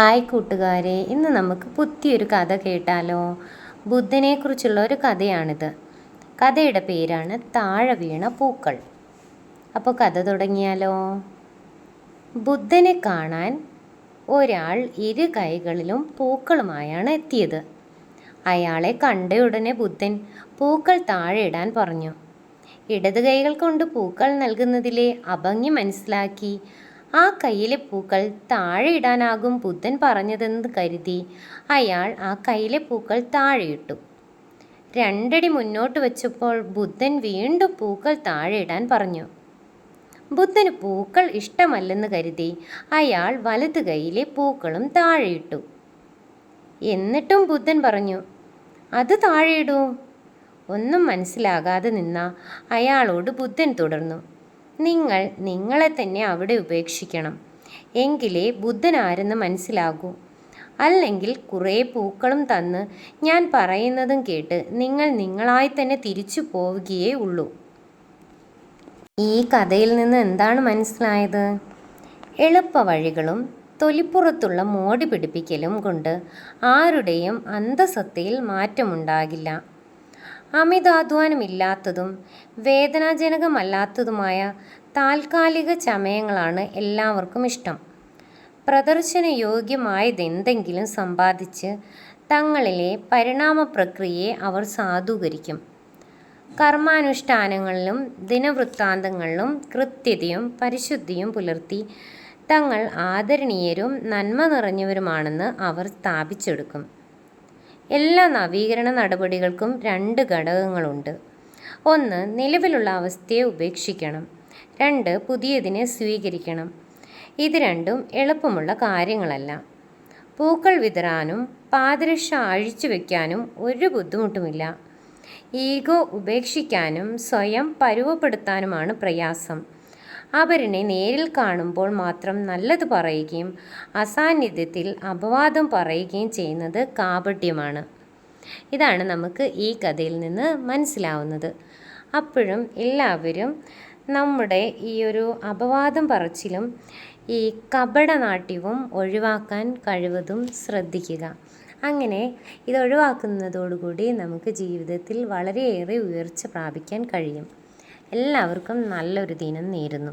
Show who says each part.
Speaker 1: Hi കൂട്ടുകാരെ ഇന്ന് നമുക്ക് പുത്തിയൊരു കഥ കേട്ടാലോ? ബുദ്ധനെക്കുറിച്ചുള്ള ഒരു കഥയാണിത്. കഥയുടെ പേരാണ് താഴെ വീണ പൂക്കൾ. അപ്പോൾ കഥ തുടങ്ങിയാലോ? ബുദ്ധനെ കാണാൻ ഒരാൾ ഇരു കൈകളിലും പൂക്കളുമായാണ് എത്തിയത്. അയാളെ കണ്ട ഉടനെ ബുദ്ധൻ പൂക്കൾ താഴെ ഇടാൻ പറഞ്ഞു. ഇടത് കൈകൾ കൊണ്ട് പൂക്കൾ നൽകുന്നതിലെ അഭംഗി മനസ്സിലാക്കി ആ കയ്യിലെ പൂക്കൾ താഴെ ഇടാനാകും ബുദ്ധൻ പറഞ്ഞതെന്ന് കരുതി അയാൾ ആ കയ്യിലെ പൂക്കൾ താഴെയിട്ടു രണ്ടടി മുന്നോട്ട് വെച്ചപ്പോൾ ബുദ്ധൻ വീണ്ടും പൂക്കൾ താഴെ ഇടാൻ പറഞ്ഞു. ബുദ്ധന് പൂക്കൾ ഇഷ്ടമല്ലെന്ന് കരുതി അയാൾ വലത് കൈയിലെ പൂക്കളും താഴെയിട്ടു എന്നിട്ടും ബുദ്ധൻ പറഞ്ഞു അത് താഴെയിടൂ ഒന്നും മനസ്സിലാകാതെ നിന്ന അയാളോട് ബുദ്ധൻ തുടർന്നു നിങ്ങൾ നിങ്ങളെ തന്നെ അവിടെ ഉപേക്ഷിക്കണം. എങ്കിലേ ബുദ്ധൻ ആരെന്ന് മനസ്സിലാകൂ. അല്ലെങ്കിൽ കുറേ പൂക്കളും തന്ന് ഞാൻ പറയുന്നതും കേട്ട് നിങ്ങൾ നിങ്ങളായി തന്നെ തിരിച്ചു പോവുകയേ ഉള്ളൂ. ഈ കഥയിൽ നിന്ന് എന്താണ് മനസ്സിലായത്? എളുപ്പ വഴികളും തൊലിപ്പുറത്തുള്ള മോടി പിടിപ്പിക്കലും കൊണ്ട് ആരുടെയും അന്തസത്തയിൽ മാറ്റമുണ്ടാകില്ല. അമിതാധ്വാനമില്ലാത്തതും വേദനാജനകമല്ലാത്തതുമായ താൽക്കാലിക ചമയങ്ങളാണ് എല്ലാവർക്കും ഇഷ്ടം. പ്രദർശന യോഗ്യമായതെന്തെങ്കിലും സമ്പാദിച്ച് തങ്ങളിലെ പരിണാമ പ്രക്രിയയെ അവർ സാധൂകരിക്കും. കർമാനുഷ്ഠാനങ്ങളിലും ദിനവൃത്താന്തങ്ങളിലും കൃത്യതയും പരിശുദ്ധിയും പുലർത്തി തങ്ങൾ ആദരണീയരും നന്മ നിറഞ്ഞവരുമാണെന്ന് അവർ സ്ഥാപിച്ചെടുക്കും. എല്ലാ നവീകരണ നടപടികൾക്കും രണ്ട് ഘടകങ്ങളുണ്ട്. ഒന്ന് നിലവിലുള്ള അവസ്ഥയെ ഉപേക്ഷിക്കണം. രണ്ട് പുതിയതിനെ സ്വീകരിക്കണം. ഇത് രണ്ടും എളുപ്പമുള്ള കാര്യങ്ങളല്ല. പൂക്കൾ വിതറാനും പാദരക്ഷ അഴിച്ചു വയ്ക്കാനും ഒരു ബുദ്ധിമുട്ടുമില്ല. ഈഗോ ഉപേക്ഷിക്കാനും സ്വയം പരുവപ്പെടുത്താനുമാണ് പ്രയാസം. അവരനെ നേരിൽ കാണുമ്പോൾ മാത്രം നല്ലത് പറയുകയും അസാന്നിധ്യത്തിൽ അപവാദം പറയുകയും ചെയ്യുന്നത് കാപട്യമാണ്. ഇതാണ് നമുക്ക് ഈ കഥയിൽ നിന്ന് മനസ്സിലാവുന്നത്. അപ്പോഴും എല്ലാവരും നമ്മുടെ ഈ ഒരു അപവാദം പറച്ചിലും ഈ കപടനാട്യവും ഒഴിവാക്കാൻ കഴിവതും ശ്രദ്ധിക്കുക. അങ്ങനെ ഇത് ഒഴിവാക്കുന്നതോടുകൂടി നമുക്ക് ജീവിതത്തിൽ വളരെയേറെ ഉയർച്ച പ്രാപിക്കാൻ കഴിയും. എല്ലാവർക്കും നല്ലൊരു ദിനം നേരുന്നു.